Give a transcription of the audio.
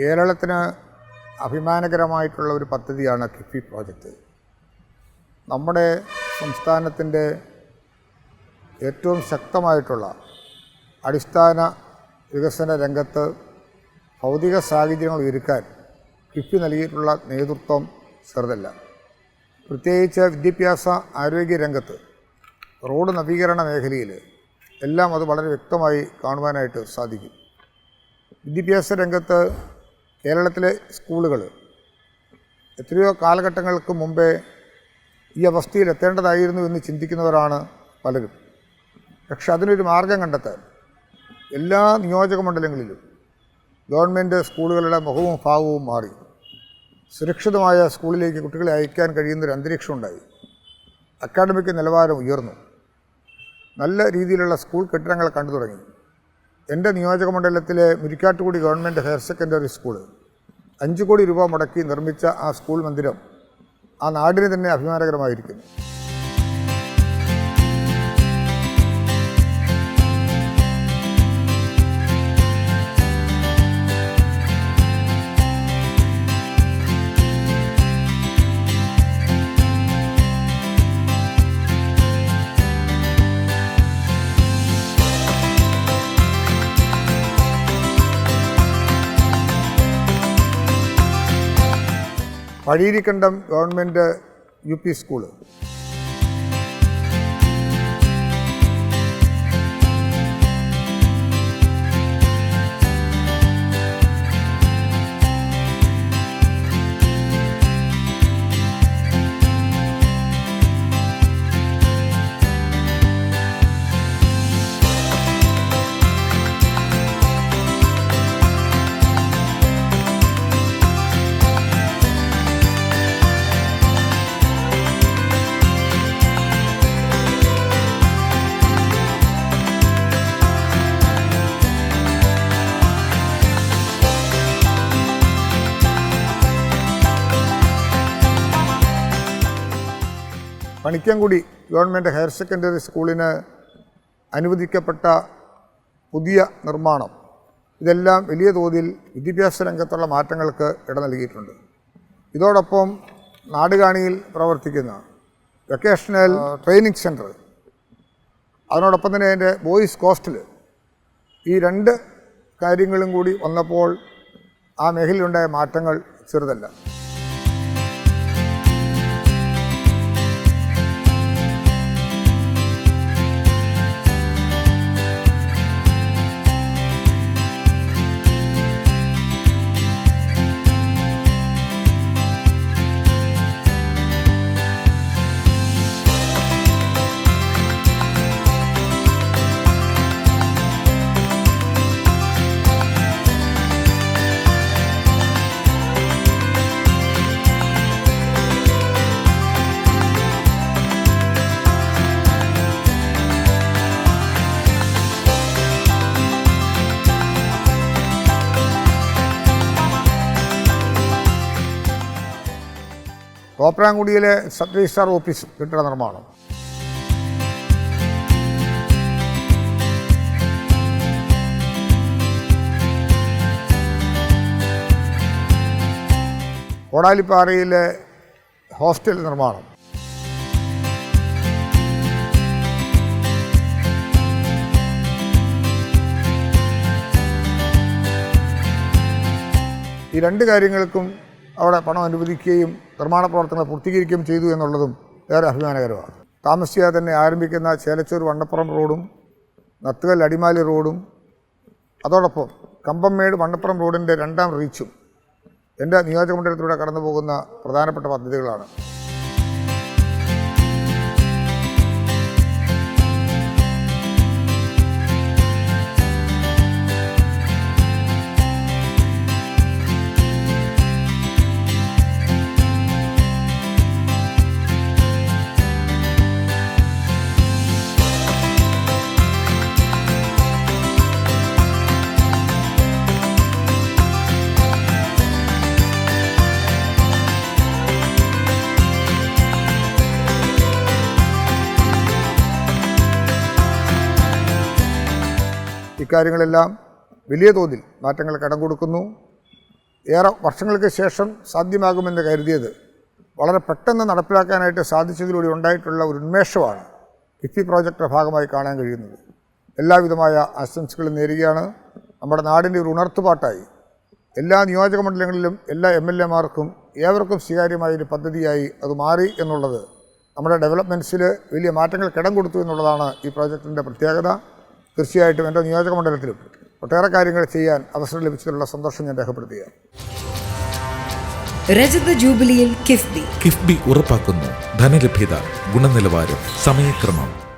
കേരളത്തിന് അഭിമാനകരമായിട്ടുള്ള ഒരു പദ്ധതിയാണ് കിഫി പ്രോജക്റ്റ് നമ്മുടെ സംസ്ഥാനത്തിന്റെ ഏറ്റവും ശക്തമായിട്ടുള്ള അടിസ്ഥാന വികസന രംഗത്ത് ഭൗതിക സാഹചര്യങ്ങൾ ഒരുക്കാൻ കിഫി നൽകിയിട്ടുള്ള നേതൃത്വം ചെറുതല്ല. പ്രത്യേകിച്ച് വിദ്യാഭ്യാസ ആരോഗ്യ രംഗത്ത് റോഡ് നവീകരണ മേഖലയിൽ എല്ലാം അത് വളരെ വ്യക്തമായി കാണുവാനായിട്ട് സാധിക്കും. വിദ്യാഭ്യാസ രംഗത്ത് കേരളത്തിലെ സ്കൂളുകൾ എത്രയോ കാലഘട്ടങ്ങൾക്ക് മുമ്പേ ഈ അവസ്ഥയിൽ എത്തേണ്ടതായിരുന്നു എന്ന് ചിന്തിക്കുന്നവരാണ് പലരും. പക്ഷെ അതിനൊരു മാർഗം കണ്ടെത്താൻ എല്ലാ നിയോജക മണ്ഡലങ്ങളിലും ഗവൺമെന്റ് സ്കൂളുകളുടെ മുഖവും ഭാവവും മാറി. സുരക്ഷിതമായ സ്കൂളിലേക്ക് കുട്ടികളെ അയക്കാൻ കഴിയുന്നൊരു അന്തരീക്ഷം ഉണ്ടായി. അക്കാഡമിക് നിലവാരം ഉയർന്നു. നല്ല രീതിയിലുള്ള സ്കൂൾ കെട്ടിടങ്ങൾ കണ്ടു തുടങ്ങി. എന്റെ നിയോജക മണ്ഡലത്തിലെ Murikkattukudi government higher secondary school അഞ്ച് കോടി രൂപ മുടക്കി നിർമ്മിച്ച ആ സ്കൂൾ മന്ദിരം ആ നാടിന് തന്നെ അഭിമാനകരമായിരിക്കുന്നു. Pazhirikkandam government U P school. Panikkankudi government higher secondary സ്കൂളിന് അനുവദിക്കപ്പെട്ട പുതിയ നിർമ്മാണം. ഇതെല്ലാം വലിയ തോതിൽ വിദ്യാഭ്യാസ രംഗത്തുള്ള മാറ്റങ്ങൾക്ക് ഇട നൽകിയിട്ടുണ്ട്. ഇതോടൊപ്പം നാടുകാണിയിൽ പ്രവർത്തിക്കുന്ന വെക്കേഷണൽ ട്രെയിനിങ് സെന്റർ. അതിനോടൊപ്പം തന്നെ എന്റെ ബോയ്സ് ഹോസ്റ്റൽ ഈ രണ്ട് കാര്യങ്ങളും കൂടി വന്നപ്പോൾ ആ മേഖലയിലുണ്ടായ മാറ്റങ്ങൾ ചെറുതല്ല. തോപ്രാങ്കുടിയിലെ സബ് രജിസ്ട്രാർ ഓഫീസ് കെട്ടിട നിർമ്മാണം കോടാലിപ്പാറയിലെ ഹോസ്റ്റൽ നിർമ്മാണം. ഈ രണ്ട് കാര്യങ്ങൾക്കും അവിടെ പണം അനുവദിക്കുകയും നിർമ്മാണ പ്രവർത്തനങ്ങൾ പൂർത്തീകരിക്കുകയും ചെയ്തു എന്നുള്ളതും ഏറെ അഭിമാനകരമാണ്. താമസിയാതെ തന്നെ ആരംഭിക്കുന്ന ചേലച്ചൂർ വണ്ണപ്പുറം റോഡും നത്തുകൽ അടിമാലി റോഡും അതോടൊപ്പം കമ്പംമേട് വണ്ണപ്പുറം റോഡിന്റെ രണ്ടാം റീച്ചും എന്റെ നിയോജകമണ്ഡലത്തിലൂടെ കടന്നു പോകുന്ന പ്രധാനപ്പെട്ട പദ്ധതികളാണ്. ഇക്കാര്യങ്ങളെല്ലാം വലിയ തോതിൽ മാറ്റങ്ങൾ കടം കൊടുക്കുന്നു. ഏറെ വർഷങ്ങൾക്ക് ശേഷം സാധ്യമാകുമെന്ന് കരുതിയത് വളരെ പെട്ടെന്ന് നടപ്പിലാക്കാനായിട്ട് സാധിച്ചതിലൂടെ ഉണ്ടായിട്ടുള്ള ഒരു ഉന്മേഷമാണ് കിഫ്ബി പ്രോജക്റ്റിന്റെ ഭാഗമായി കാണാൻ കഴിയുന്നത്. എല്ലാവിധമായ ആശംസകളും നേരുകയാണ്. നമ്മുടെ നാടിന്റെ ഒരു ഉണർത്തുപാട്ടായി. എല്ലാ നിയോജക മണ്ഡലങ്ങളിലും എല്ലാ എം എൽ എമാർക്കും ഏവർക്കും സ്വീകാര്യമായ ഒരു പദ്ധതിയായി അത് മാറി എന്നുള്ളത് നമ്മുടെ ഡെവലപ്മെന്റ്സിൽ വലിയ മാറ്റങ്ങൾ കിടം കൊടുത്തു എന്നുള്ളതാണ് ഈ പ്രോജക്റ്റിന്റെ പ്രത്യേകത. തീർച്ചയായിട്ടും എന്റെ നിയോജക മണ്ഡലത്തിലും ഒട്ടേറെ കാര്യങ്ങൾ ചെയ്യാൻ അവസരം ലഭിച്ചതിലുള്ള സന്തോഷം ഞാൻ രേഖപ്പെടുത്തുകയാണ്. രജത ജൂബിലിയിൽ കിഫ്ബി. കിഫ്ബി ഉറപ്പാക്കുന്നു. ധനലഭ്യത ഗുണനിലവാരം സമയക്രമം.